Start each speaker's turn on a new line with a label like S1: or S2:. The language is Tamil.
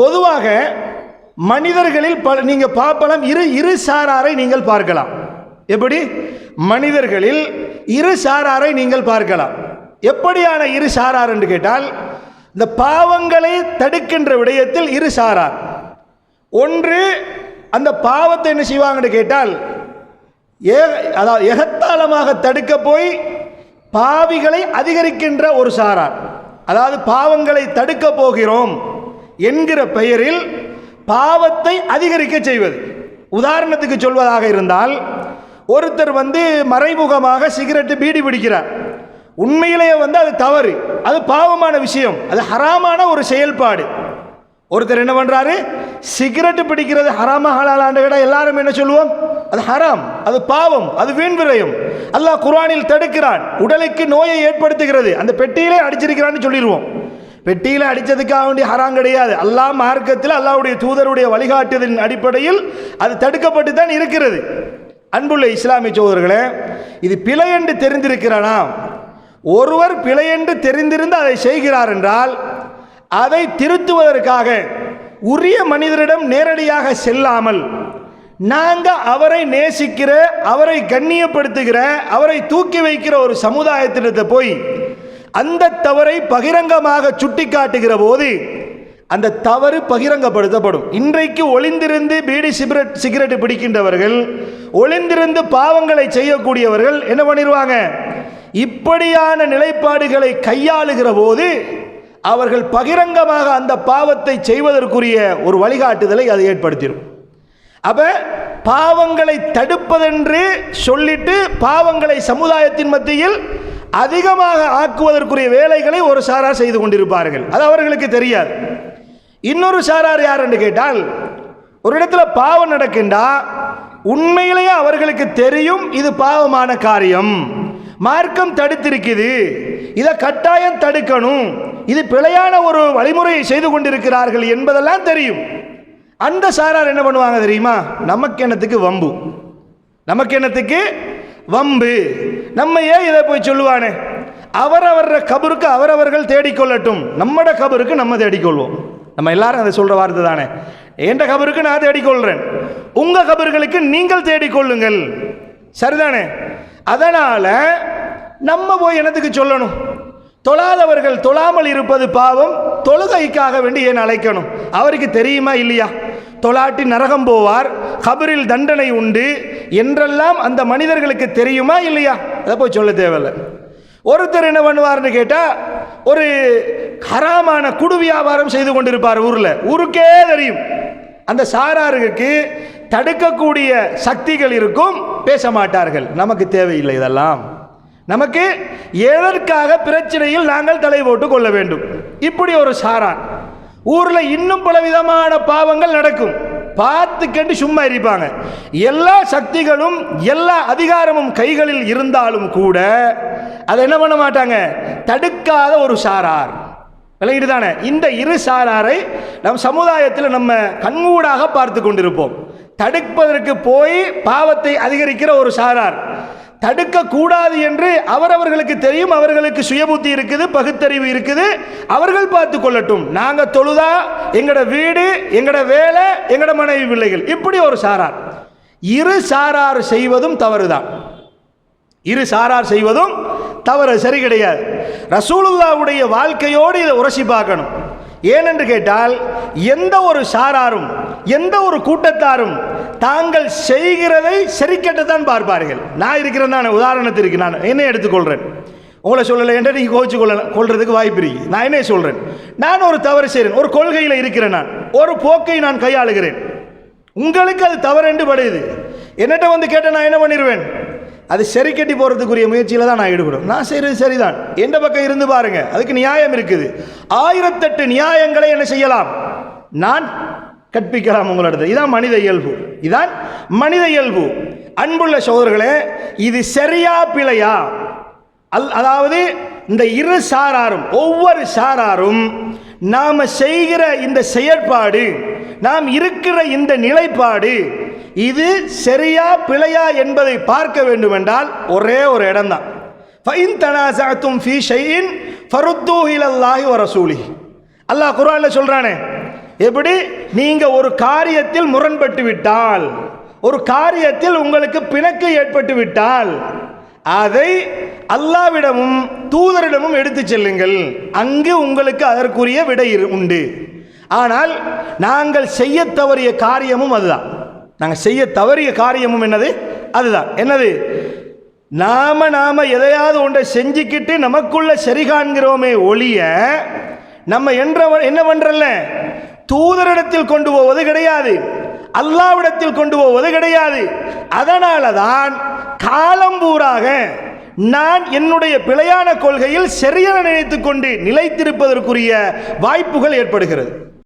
S1: பொதுவாக மனிதர்களில் பல நீங்கள் பார்ப்பலாம் இரு இரு சாராரை நீங்கள் பார்க்கலாம். எப்படி? மனிதர்களில் இரு சாராரை நீங்கள் பார்க்கலாம். எப்படியான இரு சாரார் என்று கேட்டால் இந்த பாவங்களை தடுக்கின்ற விடயத்தில் இரு சாரார். ஒன்று அந்த பாவத்தை என்ன செய்வாங்கன்னு கேட்டால் ஏ அதாவது எகத்தாளமாக தடுக்க போய் பாவிகளை அதிகரிக்கின்ற ஒரு சாரார். அதாவது பாவங்களை தடுக்க போகிறோம். என்கிற பெயரில் பாவத்தை அதிகரிக்க செய்வது. உதாரணத்துக்கு சொல்வதாக இருந்தால் ஒருத்தர் வந்து மறைமுகமாக சிகரெட்டு பீடி பிடிக்கிறார். உண்மையிலேயே வந்து அது தவறு. அது பாவமான விஷயம். அது ஹராமான ஒரு செயல்பாடு. ஒருத்தர் என்ன பண்ணுறாரு சிகரெட்டு பிடிக்கிறது ஹராமா ஹலாலான்னு கேட்டா எல்லாரும் என்ன சொல்லுவோம்? அது ஹராம். அது பாவம். அது வீண் விரயம். அல்லாஹ் குரானில் தடுக்கிறான். உடலுக்கு நோயை ஏற்படுத்துகிறது. அந்த பெட்டியிலே அடிச்சிருக்கிறான்னு சொல்லிடுவோம். பெட்டியில் அடித்ததுக்காக வேண்டிய ஹராம் கிடையாது அல்லா மார்க்கத்தில் அல்லாவுடைய தூதருடைய வழிகாட்டுதலின் அடிப்படையில் அது தடுக்கப்பட்டு தான் இருக்கிறது அன்புள்ள இஸ்லாமிய சோதர்களே இது பிழை என்று தெரிந்திருக்கிறானா ஒருவர் பிழை என்று தெரிந்திருந்து அதை செய்கிறார் என்றால் அதை திருத்துவதற்காக உரிய மனிதரிடம் நேரடியாக செல்லாமல் நாங்கள் அவரை நேசிக்கிற அவரை கண்ணியப்படுத்துகிற அவரை தூக்கி வைக்கிற ஒரு சமுதாயத்திடத்தை போய் அந்த தவறை பகிரங்கமாக சுட்டிக்காட்டுகிற போது அந்த தவறு பகிரங்கப்படுத்தப்படும். இன்றைக்கு ஒளிந்திருந்து பீடி சிகரெட் சிகரெட் பிடிக்கின்றவர்கள் ஒளிந்திருந்து பாவங்களை செய்யக்கூடியவர்கள் என்ன பண்ணிடுவாங்க இப்படியான நிலைப்பாடுகளை கையாளுகிற போது அவர்கள் பகிரங்கமாக அந்த பாவத்தை செய்வதற்குரிய ஒரு வழிகாட்டுதலை அது ஏற்படுத்திடும். அப்ப பாவங்களை தடுப்பதென்று சொல்லிட்டு பாவங்களை சமுதாயத்தின் மத்தியில் அதிகமாக ஆக்குவதற்குரிய வேலைகளை ஒரு சாரார் செய்து கொண்டிருப்பார்கள். அது அவர்களுக்கு தெரியாது. இன்னொரு சாரார் யார் என்று கேட்டால் ஒரு இடத்துல பாவம் நடக்கின்றா உண்மையிலேயே அவர்களுக்கு தெரியும் இது பாவமான காரியம். மார்க்கம் தடுத்திருக்குது. இதை கட்டாயம் தடுக்கணும். இது பிழையான ஒரு வழிமுறையை செய்து கொண்டிருக்கிறார்கள் என்பதெல்லாம் தெரியும். அந்த சாரார் என்ன பண்ணுவாங்க தெரியுமா? நமக்கு என்னத்துக்கு வம்பு. நமக்கு என்னத்துக்கு வம்பு. நம்ம ஏன் இதை போய் சொல்லுவானே? அவரவர கபருக்கு அவரவர்கள் தேடிக்கொள்ளட்டும். நம்மட கபருக்கு நம்ம தேடிக்கொள்வோம். நம்ம எல்லாரும் அதை சொல்கிற வார்த்தை தானே? என்ற கபருக்கு நான் தேடிக்கொள்கிறேன் உங்கள் கபர்களுக்கு நீங்கள் தேடிக்கொள்ளுங்கள். சரிதானே? அதனால் நம்ம போய் எனத்துக்கு சொல்லணும்? தொழாதவர்கள் தொழாமல் இருப்பது பாவம். தொழுகைக்காக வேண்டி ஏன் அழைக்கணும்? அவருக்கு தெரியுமா இல்லையா? தொலாட்டி நரகம் போவார் கபரில் தண்டனை உண்டு. என்றெல்லாம் அந்த மனிதர்களுக்கு தெரியுமா இல்லையா? அதை போய் சொல்ல தேவையில்லை. ஒருத்தர் என்ன பண்ணுவார்னு கேட்டால் ஒரு ஹராமான குடு வியாபாரம் செய்து கொண்டிருப்பார் ஊரில். ஊருக்கே தெரியும். அந்த சாராருக்கு தடுக்கக்கூடிய சக்திகள் இருக்கும் பேச மாட்டார்கள். நமக்கு தேவையில்லை இதெல்லாம். நமக்கு எதற்காக பிரச்சனையில் நாங்கள் தலை போட்டு கொள்ள வேண்டும்? இப்படி ஒரு சாரான். ஊரில் இன்னும் பல விதமான பாவங்கள் நடக்கும். பார்த்துக்கண்டு சும்மா இருப்பாங்க. எல்லா சக்திகளும் எல்லா அதிகாரமும் கைகளில் இருந்தாலும் கூட அதை என்ன பண்ண மாட்டாங்க? தடுக்காத ஒரு சாரார். விளங்கிட்டு தானே இந்த இரு சாராரை நம் சமுதாயத்தில் நம்ம கண்கூடாக பார்த்து கொண்டிருப்போம். தடுப்பதற்கு போய் பாவத்தை அதிகரிக்கிற ஒரு சாரார். தடுக்கக்கூடாது என்று அவரவர்களுக்கு தெரியும். அவர்களுக்கு சுயபுத்தி இருக்குது பகுத்தறிவு இருக்குது. அவர்கள் பார்த்து கொள்ளட்டும். நாங்கள் தொழுதா எங்கட வீடு எங்கட வேலை எங்கட மனைவி பிள்ளைகள். இப்படி ஒரு சாரார். இரு சாரார் செய்வதும் தவறுதான். இரு சாரார் செய்வதும் தவறு சரி கிடையாது. ரசூலுல்லாவுடைய வாழ்க்கையோடு இதை உரசி பார்க்கணும். ஏனென்று கேட்டால் எந்த ஒரு சாராரும் எந்த ஒரு கூட்டத்தாரும் தாங்கள் செய்கிறதை சரிக்கட்டத்தான் பார்ப்பார்கள். நான் இருக்கிறேன் நான் உதாரணத்திற்கு நான் என்ன எடுத்துக்கொள்கிறேன் உங்களை சொல்லலை என்று நீங்கள் கோச்சு கொள்ள கொள்றதுக்கு வாய்ப்பு இருக்கு. நான் என்ன சொல்கிறேன் நான் ஒரு தவறு செய்கிறேன் ஒரு கொள்கையில் இருக்கிறேன் நான். ஒரு போக்கை நான் கையாளுகிறேன். உங்களுக்கு அது தவறு என்று படையுது என்னட்ட வந்து கேட்டால் நான் என்ன பண்ணிடுவேன் அது சரி கட்டி போகிறதுக்குரிய முயற்சியில் தான் நான் ஈடுபடும். நான் செய்கிறது சரிதான். எந்த பக்கம் இருந்து பாருங்க. அதுக்கு நியாயம் இருக்குது. ஆயிரத்தெட்டு நியாயங்களை என்ன செய்யலாம்? நான் கற்பிக்கலாம் உங்களிடத்தில் இதான் மனித இயல்பு. இதான் மனித இயல்பு. அன்புள்ள சோதர்களே இது சரியா பிழையா? அல் அதாவது இந்த இரு சாராரும் ஒவ்வொரு சாராரும் நாம் செய்கிற இந்த செயற்பாடு நாம் இருக்கிற இந்த நிலைப்பாடு இது சரியா பிழையா என்பதை பார்க்க வேண்டுமென்றால் ஒரே ஒரு இடம்தான். ஃபைன் தனாசாத்தும் ஃபீ ஷைஇன் ஃபருத்தூ இலல்லாஹி அல்லாஹ் குர்ஆன்ல சொல்றானே எப்படி? நீங்க ஒரு காரியத்தில் முரண்பட்டு விட்டால் ஒரு காரியத்தில் உங்களுக்கு பிணக்கு ஏற்பட்டு விட்டால் அதை அல்லாவிடமும் தூதரிடமும் எடுத்து செல்லுங்கள். அங்கு உங்களுக்கு அதற்குரிய விடை உண்டு. ஆனால் நாங்கள் செய்ய தவறிய காரியமும் அதுதான். நாங்கள் செய்ய தவறிய காரியமும் என்னது? அதுதான். என்னது? நாம நாம எதையாவது ஒன்றை செஞ்சுக்கிட்டு நமக்குள்ள சரி காண்கிறோமே ஒழிய நம்ம என்ற என்ன பண்றல தூதரிடத்தில் கொண்டு போவது கிடையாது. அல்லாவிடத்தில் கொண்டு போவது கிடையாது. அதனால தான் காலம்பூராக நான் என்னுடைய பிழையான கொள்கையில் சரியான நினைத்துக் கொண்டு நிலைத்திருப்பதற்குரிய வாய்ப்புகள் ஏற்படுகிறது.